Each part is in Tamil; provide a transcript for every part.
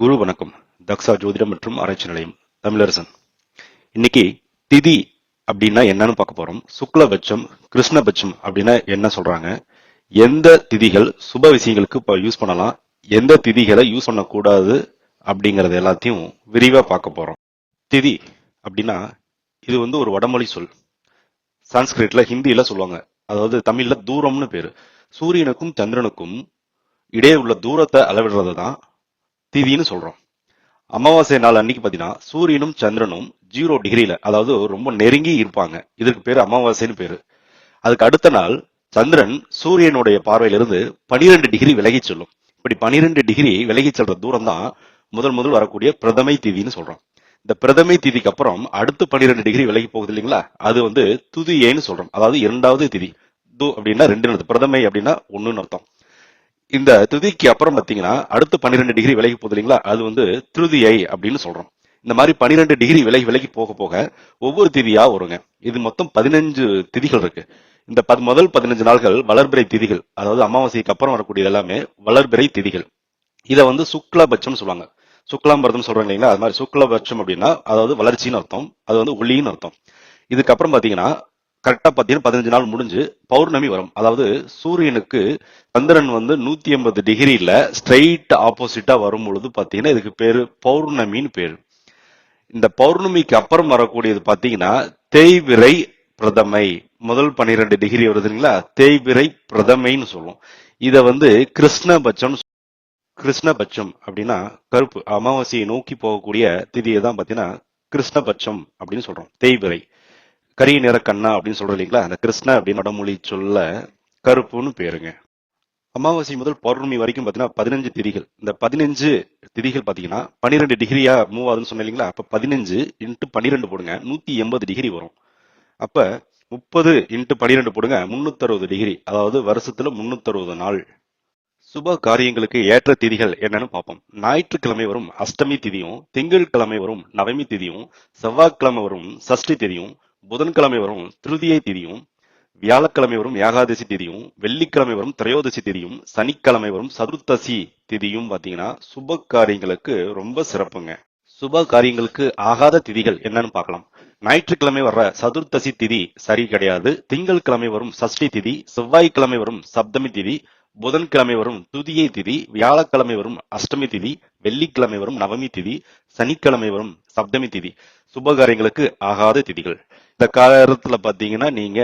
குரு வணக்கம். தக்ஷா ஜோதிடம் மற்றும் ஆராய்ச்சி நிலையம் தமிழரசன். இன்னைக்கு திதி அப்படின்னா என்னன்னு பார்க்க போறோம். சுக்லபட்சம் கிருஷ்ணபட்சம் அப்படின்னா என்ன சொல்றாங்க? எந்த திதிகள் சுப விஷயங்களுக்கு இப்போ யூஸ் பண்ணலாம். எந்த திதிகளை யூஸ் பண்ணக்கூடாது அப்படிங்கறது எல்லாத்தையும் விரிவா பார்க்க போறோம். திதி அப்படின்னா இது வந்து ஒரு வடமொழி சொல். சான்ஸ்கிரிட்ல ஹிந்தியில சொல்லுவாங்க. அதாவது தமிழ்ல தூரம்னு பேரு. சூரியனுக்கும் சந்திரனுக்கும் இடையே உள்ள தூரத்தை அளவிடுறது தான் திதின்னு சொல்றோம். அமாவாசை நாள் அன்னைக்கு பார்த்தீங்கன்னா சூரியனும் சந்திரனும் ஜீரோ டிகிரியில அதாவது ரொம்ப நெருங்கி இருப்பாங்க. இதற்கு பேர் அமாவாசைன்னு பேரு. அதுக்கு அடுத்த நாள் சந்திரன் சூரியனுடைய பார்வையிலிருந்து பனிரெண்டு டிகிரி விலகி செல்லும். இப்படி பனிரெண்டு டிகிரி விலகி செல்ற தூரம் தான் முதல் முதல் வரக்கூடிய பிரதமை திதின்னு சொல்றோம். இந்த பிரதமை திதிக்கு அப்புறம் அடுத்து பன்னிரெண்டு டிகிரி விலகி போகுது இல்லைங்களா? அது வந்து துதியேன்னு சொல்றோம். அதாவது இரண்டாவது திதி. து அப்படின்னா ரெண்டு பிரதமை அப்படின்னா ஒண்ணுன்னு அர்த்தம். இந்த துதிக்கு அப்புறம் பார்த்தீங்கன்னா அடுத்து பன்னிரெண்டு டிகிரி விலகி போகுது இல்லைங்களா? அது வந்து திருதியை அப்படின்னு சொல்றோம். இந்த மாதிரி பன்னிரெண்டு டிகிரி விலகி விலகி போக போக ஒவ்வொரு திதியா வருங்க. இது மொத்தம் பதினஞ்சு திதிகள் இருக்கு. இந்த பத் முதல் பதினஞ்சு நாள்கள் வளர்பிறை திதிகள். அதாவது அமாவாசைக்கு அப்புறம் வரக்கூடியது எல்லாமே வளர்பிறை திதிகள். இதை வந்து சுக்லபட்சம் சொல்லுவாங்க. சுக்லாம்பரதம் சொல்றாங்க இல்லைங்களா? அது மாதிரி சுக்லபட்சம் அப்படின்னா அதாவது வளர்ச்சின்னு அர்த்தம். அது வந்து ஒளின்னு அர்த்தம். இதுக்கப்புறம் பாத்தீங்கன்னா கரெக்டாக பார்த்தீங்கன்னா பதினஞ்சு நாள் முடிஞ்சு பௌர்ணமி வரும். அதாவது சூரியனுக்கு சந்திரன் வந்து நூற்றி ஐம்பது டிகிரியில் ஸ்ட்ரைட் ஆப்போசிட்டாக வரும் பொழுது பார்த்தீங்கன்னா இதுக்கு பேர் பௌர்ணமின்னு பேர். இந்த பௌர்ணமிக்கு அப்புறம் வரக்கூடியது பார்த்தீங்கன்னா தேய்விரை பிரதமை. முதல் பன்னிரெண்டு டிகிரி வருதுங்களா தேய்விரை பிரதமைன்னு சொல்லுவோம். இதை வந்து கிருஷ்ணபட்சம் கிருஷ்ணபட்சம் அப்படின்னா கருப்பு. அமாவாசையை நோக்கி போகக்கூடிய திதியை தான் பார்த்தீங்கன்னா கிருஷ்ணபட்சம் அப்படின்னு சொல்றோம். தேய்விரை கரிய நிற கண்ணா அப்படின்னு சொல்றோம் இல்லைங்களா? அந்த கிருஷ்ண அப்படின்னு வடமொழி சொல்ல கருப்புன்னு பேருங்க. அமாவாசை முதல் பௌர்ணமி வரைக்கும் பார்த்தீங்கன்னா பதினஞ்சு திதிகள். இந்த பதினஞ்சு திதிகள் பார்த்தீங்கன்னா பன்னிரெண்டு டிகிரியா மூவ் ஆகுதுன்னு சொன்னேன் இல்லைங்களா? அப்போ பதினஞ்சு இன்ட்டு பன்னிரெண்டு போடுங்க. நூற்றி எண்பது டிகிரி வரும். அப்போ முப்பது இன்ட்டு பன்னிரெண்டு போடுங்க. முந்நூற்றறுபது டிகிரி. அதாவது வருஷத்தில் முந்நூற்றறுபது நாள். சுப காரியங்களுக்கு ஏற்ற திதிகள் என்னன்னு பார்ப்போம். ஞாயிற்றுக்கிழமை வரும் அஷ்டமி திதியும் திங்கட்கிழமை வரும் நவமி திதியும் செவ்வாய்க்கிழமை வரும் சஷ்டி திதியும் புதன்கிழமை வரும் திருதியை திதியும் வியாழக்கிழமை வரும் ஏகாதசி திதியும் வெள்ளிக்கிழமை வரும் திரையோதசி திதியும் சனிக்கிழமை வரும் சதுர்த்தசி திதியும் பார்த்தீங்கன்னா சுப காரியங்களுக்கு ரொம்ப சிறப்புங்க. சுப காரியங்களுக்கு ஆகாத திதிகள் என்னன்னு பார்க்கலாம். ஞாயிற்றுக்கிழமை வர்ற சதுர்த்தசி திதி சரி கிடையாது. திங்கட்கிழமை வரும் சஷ்டி திதி செவ்வாய்க்கிழமை வரும் சப்தமி திதி புதன்கிழமை வரும் துதியை திதி வியாழக்கிழமை வரும் அஷ்டமி திதி வெள்ளிக்கிழமை வரும் நவமி திதி சனிக்கிழமை வரும் சப்தமி திதி. சுப காரியங்களுக்கு ஆகாத திதிகள். இந்த காலத்துல பாத்தீங்கன்னா நீங்க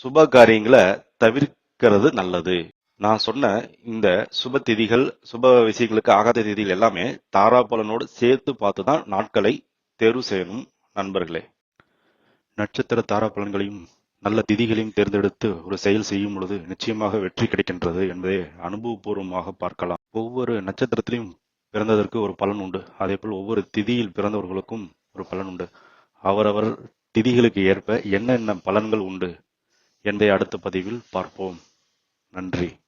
சுப காரியங்களை தவிர்க்கிறது நல்லது. நான் சொன்ன இந்த சுப திதிகள் சுப விஷயங்களுக்கு ஆகாத திதிகள் எல்லாமே தாராபலனோடு சேர்த்து பார்த்து தான் நாட்களை தேர்வு செய்யணும் நண்பர்களே. நட்சத்திர தாராபலன்களையும் நல்ல திதிகளையும் தேர்ந்தெடுத்து ஒரு செயல் செய்யும் பொழுது நிச்சயமாக வெற்றி கிடைக்கின்றது என்பதை அனுபவபூர்வமாக பார்க்கலாம். ஒவ்வொரு நட்சத்திரத்திலையும் பிறந்ததற்கு ஒரு பலன் உண்டு. அதே போல் ஒவ்வொரு திதியில் பிறந்தவர்களுக்கும் ஒரு பலன் உண்டு. அவரவர் திதிகளுக்கு ஏற்ப என்னென்ன பலன்கள் உண்டு என்பதை அடுத்த பதிவில் பார்ப்போம். நன்றி.